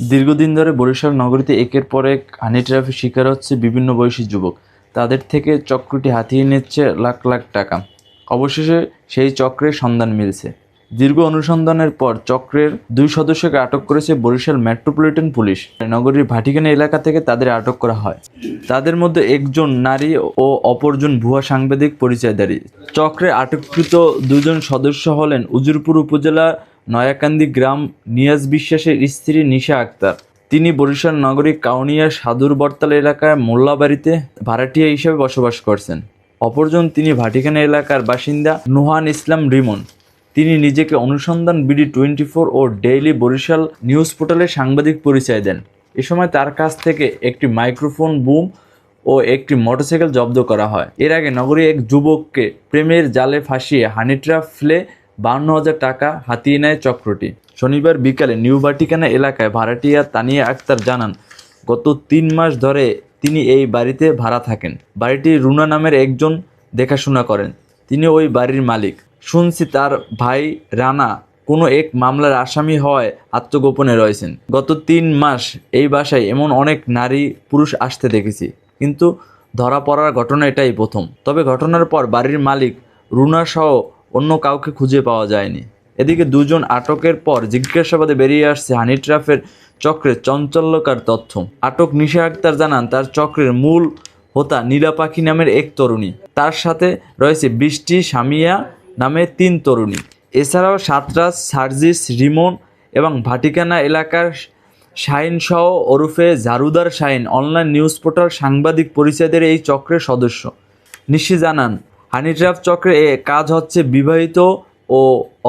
দীর্ঘদিন ধরে বরিশাল নগরীতে একের পর এক হানি ট্রাফিক শিকার হচ্ছে বিভিন্ন বয়সী যুবক। তাদের থেকে চক্রটি হাতিয়ে নিচ্ছে লাখ লাখ টাকা। অবশেষে সেই চক্রের সন্ধান মিলছে। দীর্ঘ অনুসন্ধানের পর চক্রের দুই সদস্যকে আটক করেছে বরিশাল মেট্রোপলিটন পুলিশ। নগরীর ভাটিকানা এলাকা থেকে তাদের আটক করা হয়। তাদের মধ্যে একজন নারী ও অপরজন ভুয়া সাংবাদিক পরিচয়ধারী চক্রে আটককৃত দুজন সদস্য হলেন উজিরপুর উপজেলা নয়াকান্দি গ্রাম নিয়াজ বিশ্বাসের স্ত্রী নিশা আক্তার। তিনি বরিশাল নগরী কাউনিয়া সাদুর বরতাল এলাকায় মোল্লাবাড়িতে ভাড়াটিয়া হিসেবে বসবাস করছেন। অপরজন তিনি ভাটিকানা এলাকার বাসিন্দা নুহান ইসলাম রিমন। তিনি নিজেকে অনুসন্ধান বিডি টোয়েন্টি ফোর ও ডেইলি বরিশাল নিউজ পোর্টালে সাংবাদিক পরিচয় দেন। এ সময় তার কাছ থেকে একটি মাইক্রোফোন, বুম ও একটি মোটরসাইকেল জব্দ করা হয়। এর আগে নগরী এক যুবককে প্রেমের জালে ফাঁসিয়ে হানি ট্র্যাপ ফেলে বান্ন হাজার টাকা হাতিয়ে নেয় চক্রটি। শনিবার বিকালে নিউ বাটিকানা এলাকায় ভাড়াটিয়া তানিয়া আক্তার জানান, গত তিন মাস ধরে তিনি এই বাড়িতে ভাড়া থাকেন। বাড়িটি রুনা নামের একজন দেখাশোনা করেন। তিনি ওই বাড়ির মালিক। শুনছি তার ভাই রানা কোনো এক মামলার আসামি হওয়ায় আত্মগোপনে রয়েছেন। গত তিন মাস এই বাসায় এমন অনেক নারী পুরুষ আসতে দেখেছি, কিন্তু ধরা পড়ার ঘটনা এটাই প্রথম। তবে ঘটনার পর বাড়ির মালিক রুনা সহ অন্য কাউকে খুঁজে পাওয়া যায়নি। এদিকে দুজন আটকের পর জিজ্ঞাসাবাদে বেরিয়ে আসছে হানি ট্রাফের চক্রের চঞ্চল্যকার তথ্য। আটক নিশা আক্তার জানান, তার চক্রের মূল হোতা নীলা পাখি নামের এক তরুণী। তার সাথে রয়েছে বৃষ্টি সামিয়া নামে তিন তরুণী। এছাড়াও সাতরাজ সার্জিস, রিমন এবং ভাটিকানা এলাকার শাহিন সহ ওরফে ঝাড়ুদার শাহিন অনলাইন নিউজ পোর্টাল সাংবাদিক পরিচয়দের এই চক্রের সদস্য। নিশি জানান হানিট্রাফ চক্রে এ কাজ হচ্ছে বিবাহিত ও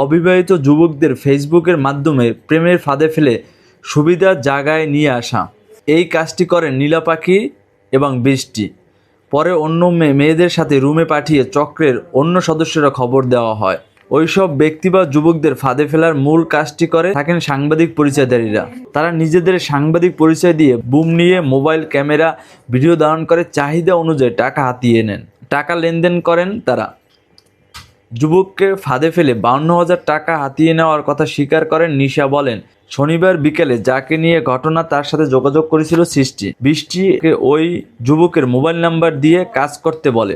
অবিবাহিত যুবকদের ফেসবুকের মাধ্যমে প্রেমের ফাঁদে ফেলে সুবিধার জায়গায় নিয়ে আসা। এই কাজটি করেন নীলা পাখি এবং বৃষ্টি। পরে অন্য মেয়ে মেয়েদের সাথে রুমে পাঠিয়ে চক্রের অন্য সদস্যরা খবর দেওয়া হয়। ওইসব ব্যক্তি বা যুবকদের ফাঁদে ফেলার মূল কাজটি করে থাকেন সাংবাদিক পরিচয়ধারীরা তারা নিজেদের সাংবাদিক পরিচয় দিয়ে বুম নিয়ে মোবাইল ক্যামেরা ভিডিও ধারণ করে চাহিদা অনুযায়ী টাকা হাতিয়ে নেন। টাকা লেনদেন করেন তারা। যুবককে ফাঁদে ফেলে বাউন্ন হাজার টাকা হাতিয়ে নেওয়ার কথা স্বীকার করেন নিশা বলেন। শনিবার বিকেলে যাকে নিয়ে ঘটনা তার সাথে যোগাযোগ করেছিল সৃষ্টি। বৃষ্টিকে ওই যুবকের মোবাইল নাম্বার দিয়ে কাজ করতে বলে।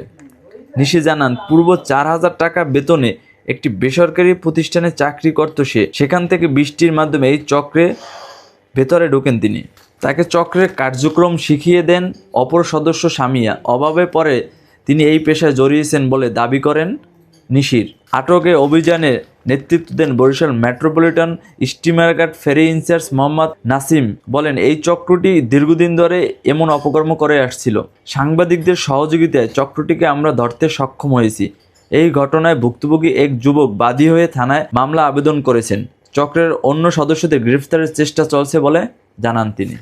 নিশি জানান, পূর্ব চার হাজার টাকা বেতনে একটি বেসরকারি প্রতিষ্ঠানে চাকরি করত সে। সেখান থেকে বৃষ্টির মাধ্যমে এই চক্রে ভেতরে ঢোকেন তিনি। তাকে চক্রের কার্যক্রম শিখিয়ে দেন অপর সদস্য সামিয়া। অভাবে পরে তিনি এই পেশায় জড়িয়েছেন বলে দাবি করেন নিশির। আটকে অভিযানে নেতৃত্ব দেন Barishal metropolitan স্টিমারঘাট ferry in charge Mohammad Nasim বলেন, এই চক্রটি দীর্ঘদিন ধরে এমন অপকর্ম করে আসছিল। সাংবাদিকদের সহযোগিতায় চক্রটিকে আমরা ধরতে সক্ষম হয়েছি। এই ঘটনায় ভুক্তভোগী এক যুবক বাদী হয়ে থানায় মামলা আবেদন করেছেন। চক্রের অন্য সদস্যদের গ্রেফতারের চেষ্টা চলছে বলে জানান তিনি।